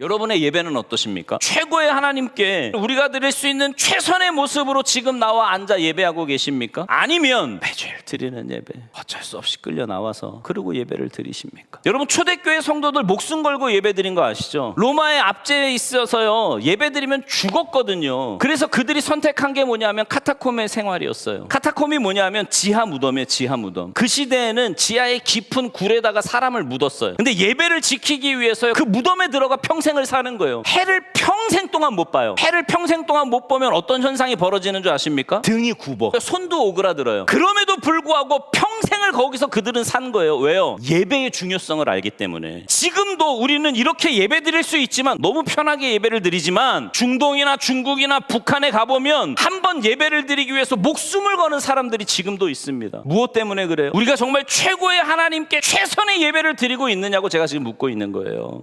여러분의 예배는 어떠십니까? 최고의 하나님께 우리가 드릴 수 있는 최선의 모습으로 지금 나와 앉아 예배하고 계십니까? 아니면 매주일 드리는 예배 어쩔 수 없이 끌려 나와서 그러고 예배를 드리십니까? 여러분 초대교회 성도들 목숨 걸고 예배 드린 거 아시죠? 로마의 압제에 있어서요 예배 드리면 죽었거든요. 그래서 그들이 선택한 게 뭐냐면 카타콤의 생활이었어요. 카타콤이 뭐냐면 지하 무덤이에요 지하 무덤. 그 시대에는 지하의 깊은 굴에다가 사람을 묻었어요. 근데 예배를 지키기 위해서 그 무덤에 들어가 평생을 사는 거예요. 해를 평생 동안 못 봐요. 해를 평생 동안 못 보면 어떤 현상이 벌어지는 줄 아십니까? 등이 굽어. 손도 오그라들어요. 그럼에도 불구하고 평생을 거기서 그들은 산 거예요. 왜요? 예배의 중요성을 알기 때문에. 지금도 우리는 이렇게 예배 드릴 수 있지만 너무 편하게 예배를 드리지만 중동이나 중국이나 북한에 가보면 한 번 예배를 드리기 위해서 목숨을 거는 사람들이 지금도 있습니다. 무엇 때문에 그래요? 우리가 정말 최고의 하나님께 최선의 예배를 드리고 있느냐고 제가 지금 묻고 있는 거예요.